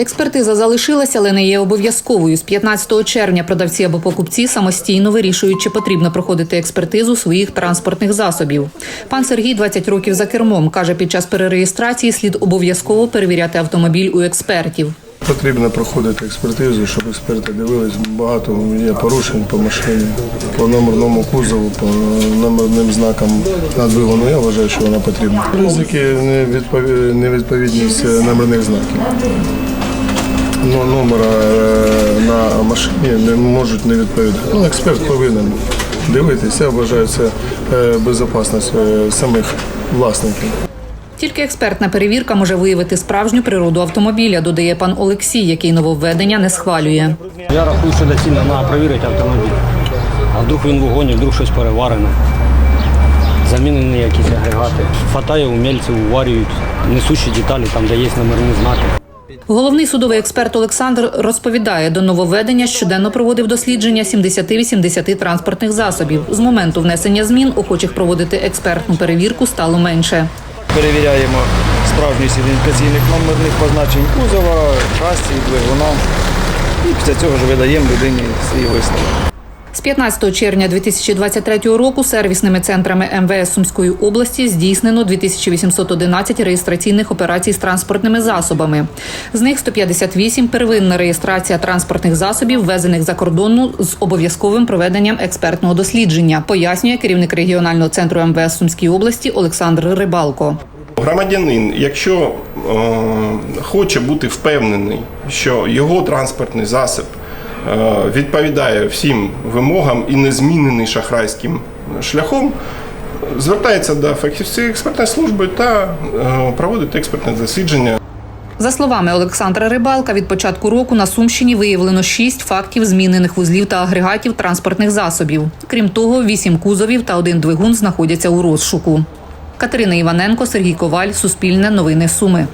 Експертиза залишилася, але не є обов'язковою. З 15 червня продавці або покупці самостійно вирішують, чи потрібно проходити експертизу своїх транспортних засобів. Пан Сергій 20 років за кермом. Каже, під час перереєстрації слід обов'язково перевіряти автомобіль у експертів. Потрібно проходити експертизу, щоб експерти дивились. Багато є порушень по машині, по номерному кузову, по номерним знакам на. Я вважаю, що вона потрібна. Ризики невідповідність номерних знаків. Ну, номера е, на машині не можуть не відповідати. Ну, експерт повинен дивитися. Я вважаю, це е, безпечність е, самих власників. Тільки експертна перевірка може виявити справжню природу автомобіля, додає пан Олексій, який нововведення не схвалює. Я рахую, що доцільно треба перевірити автомобіль. А вдруг він в угоні, вдруг щось переварене. Замінені якісь агрегати. Хватає умільців, уварюють несущі деталі, там, де є номерні знаки. Головний судовий експерт Олександр розповідає, до нововведення щоденно проводив дослідження 70-80 транспортних засобів. З моменту внесення змін охочих проводити експертну перевірку стало менше. Перевіряємо справжність ідентифікаційних номерних позначень кузова, шасі, двигуна. І після цього ж видаємо людині свій висновок. З 15 червня 2023 року сервісними центрами МВС Сумської області здійснено 2811 реєстраційних операцій з транспортними засобами. З них 158 – первинна реєстрація транспортних засобів, ввезених за кордону з обов'язковим проведенням експертного дослідження, пояснює керівник регіонального центру МВС Сумській області Олександр Рибалко. Громадянин, якщо е, хоче бути впевнений, що його транспортний засіб відповідає всім вимогам і не змінений шахрайським шляхом, звертається до фахівців експертної служби та е, проводить експертне дослідження. За словами Олександра Рибалка, від початку року на Сумщині виявлено шість фактів змінених вузлів та агрегатів транспортних засобів. Крім того, вісім кузовів та один двигун знаходяться у розшуку. Катерина Іваненко, Сергій Коваль, Суспільне новини Суми.